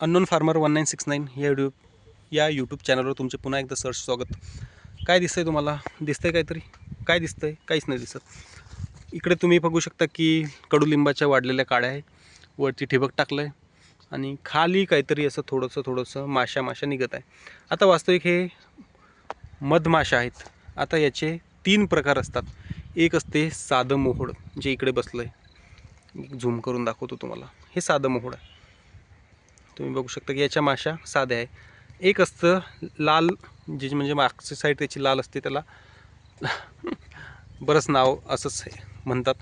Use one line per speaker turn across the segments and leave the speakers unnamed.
Unknown farmer one nine six nine या video या YouTube चॅनलवर तुमचे पुन्हा एकदा सर्च स्वागत. काय दिसतंय तुम्हाला? दिसतंय काहीतरी? काय दिसतंय? काहीच नाही दिसत. इकडे तुम्ही बघू शकता की कडुलिंबाच्या वाढलेल्या काड्या आहे वरती ठिबक टाकलं आहे आणि खाली काहीतरी असं थोडंसं थोडंसं माशा माशा निघत आहे. आता वास्तविक हे मधमाशा आहेत. आता याचे तीन प्रकार असतात. एक असते साधं मोहोड जे इकडे बसलं आहे झूम करून दाखवतो तुम्हाला. हे साधं मोहोड आहे. तुम्ही बघू शकता की याच्या माशा साध्या आहे. एक असतं लाल जी म्हणजे मागची साईड त्याची लाल असते त्याला बरंच नाव असंच आहे म्हणतात.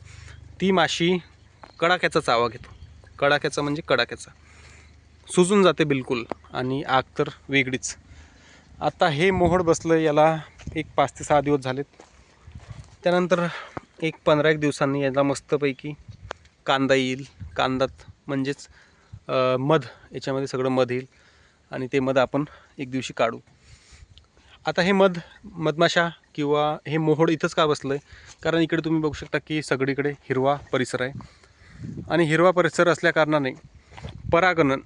ती माशी कडाक्याचा चावा घेतो कडाक्याचा म्हणजे कडाक्याचा. सुजून जाते बिलकुल आणि आग तर वेगळीच. आता हे मोहड बसलं याला एक पाच ते सहा दिवस झालेत. त्यानंतर एक पंधरा एक दिवसांनी याला मस्तपैकी कांदा येईल. कांदात म्हणजेच मध याच्यामध्ये सगळं मध येईल. आणि ते मध आपण एक दिवशी काढू. आता हे मध मधमाशा किंवा हे मोहोड इथंच का बसलं आहे कारण इकडे तुम्ही बघू शकता की सगळीकडे हिरवा परिसर आहे. आणि हिरवा परिसर असल्याकारणाने परागणन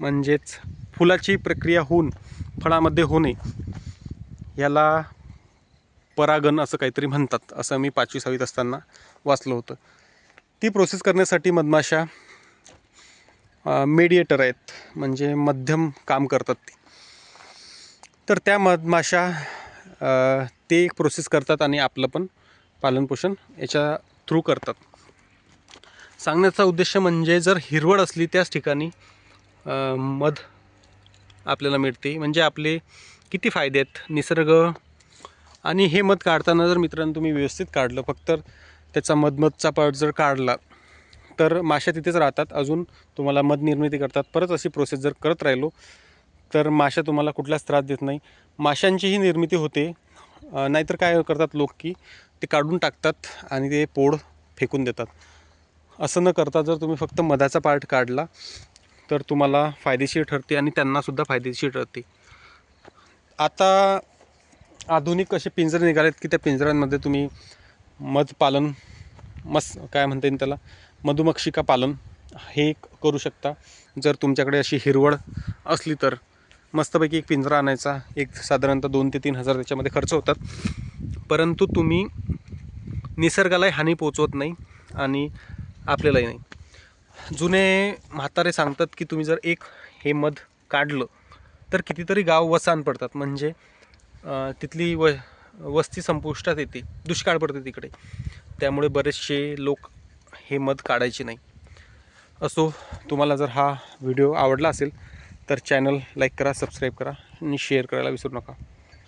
म्हणजेच फुलाची प्रक्रिया होऊन फळामध्ये होणे याला परागण असं काहीतरी म्हणतात असं मी पाचवी सहावीत असताना वाचलं होतं. ती प्रोसेस करण्यासाठी मधमाशा मेडिएटर आहेत. म्हणजे मध्यम काम करतात ती. तर त्या मधमाशा ते एक प्रोसेस करतात आणि आपलं पण पालनपोषण याच्या थ्रू करतात. सांगण्याचा उद्देश म्हणजे जर हिरवळ असली त्याच ठिकाणी मध आपल्याला मिळते. म्हणजे आपले किती फायदे आहेत? निसर्ग आणि हे मध काढताना जर मित्रांनो तुम्ही व्यवस्थित काढलं फक्त त्याचा मधमधचा पार्ट जर काढला तर माशा तिथेच राहतात. अजून तुम्हाला मध निर्मिती करतात. परत अशी प्रोसेस जर करत राहिलो तर माशा तुम्हाला कुठलाच त्रास देत नाही. माशांचीही निर्मिती होते. नाहीतर काय करतात लोक की ते काढून टाकतात आणि ते पोड फेकून देतात. असं न करता जर तुम्ही फक्त मधाचा पार्ट काढला तर तुम्हाला फायदेशीर ठरते आणि त्यांनासुद्धा फायदेशीर ठरते. आता आधुनिक असे पिंजरे निघालेत की त्या पिंजऱ्यांमध्ये तुम्ही मध पालन मस काय म्हणता येईल त्याला? मधुमक्षिका पालन हे एक करू शकता. जर तुमच्याकडे अशी हिरवळ असली तर मस्तपैकी एक पिंजरा आणायचा. एक साधारणतः दोन ते तीन हजार त्याच्यामध्ये खर्च होतात. परंतु तुम्ही निसर्गालाही हानी पोचवत नाही आणि आपल्यालाही नाही. जुने म्हातारे सांगतात की तुम्ही जर एक हे मध काढलं तर कितीतरी गाव वसान पडतात. म्हणजे तिथली व वस्ती संपुष्टात येते. दुष्काळ पडते तिकडे. त्यामुळे बरेचसे लोक हे मध काढायचे नाही. असो तुम्हाला जर हा व्हिडिओ आवडला असेल तर चॅनल लाईक करा सबस्क्राईब करा आणि शेअर करायला विसरू नका.